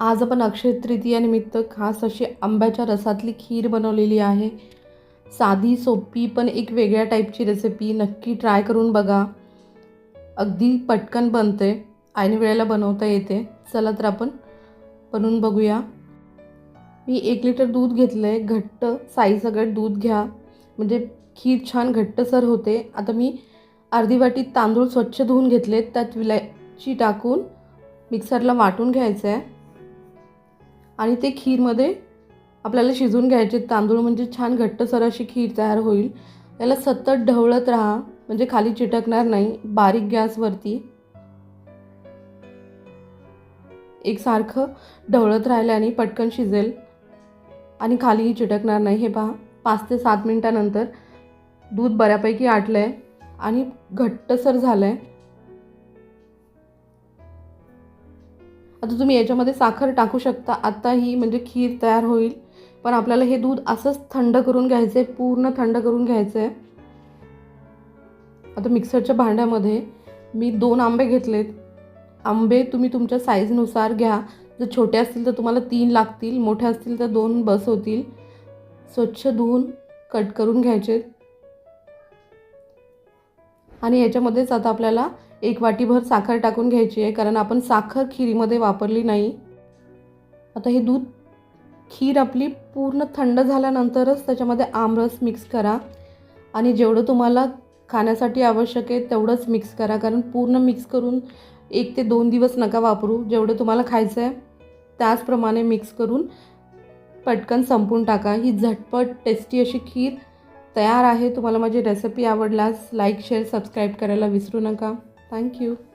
आज आपण अक्षय तृतीयानिमित्त खास अशी आंब्याच्या रसातली खीर बनवलेली आहे. साधी सोपी पण एक वेगळ्या टाईपची रेसिपी नक्की ट्राय करून बघा. अगदी पटकन बनते. ऐन वेळेला बनवता येते. चला तर आपण बनवून बघूया. मी एक लिटर दूध घेतलं आहे घट्ट साई सगळं दूध घ्या. म्हणजे खीर छान घट्टसर होते. आता मी अर्धी वाटी तांदूळ स्वच्छ धुवून घेतले त्यात विलायची टाकून मिक्सरला वाटून घ्यायचं आहे आणि ते खीरमध्ये आपल्याला शिजून घ्यायचे. तांदूळ म्हणजे छान घट्टसर अशी खीर तयार होईल. त्याला सतत ढवळत राहा म्हणजे खाली चिटकणार नाही. बारीक गॅसवरती एकसारखं ढवळत राहिल्याने पटकन शिजेल. आणि खालीही चिटकणार नाही. हे पहा पाच ते सात मिनटानंतर दूध बऱ्यापैकी आटलं आहे आणि घट्टसर झालं आहे आता तुम्ही याच्यामध्ये साखर टाकू शकता. आता ही म्हणजे खीर तयार होईल. पण आपल्याला हे दूध असंच थंड करून घ्यायचं आहे पूर्ण थंड करून घ्यायचं आहे आता मिक्सरच्या भांड्यामध्ये मी दोन आंबे घेतलेत. आंबे तुम्ही तुमच्या साईजनुसार घ्या. जर छोटे असतील तर तुम्हाला तीन लागतील मोठे असतील तर दोन बस होतील. स्वच्छ धुवून कट करून घ्यायचे आणि याच्यामध्येच आता आपल्याला एक वाटीभर साखर टाकून घ्यायची आहे कारण आपण साखर खिरीमध्ये वापरली नाही. आता हे दूध खीर आपली पूर्ण थंड झाल्यानंतरच त्याच्यामध्ये आमरस मिक्स करा. आणि जेवढं तुम्हाला खाण्यासाठी आवश्यक आहे तेवढंच मिक्स करा कारण पूर्ण मिक्स करून एक ते दोन दिवस नका वापरू. जेवढं तुम्हाला खायचं आहे त्याचप्रमाणे मिक्स करून पटकन संपून टाका. ही झटपट टेस्टी अशी खीर तयार आहे. तुम्हाला माझी रेसिपी आवडल्यास लाईक शेअर सबस्क्राईब करायला विसरू नका. Thank you.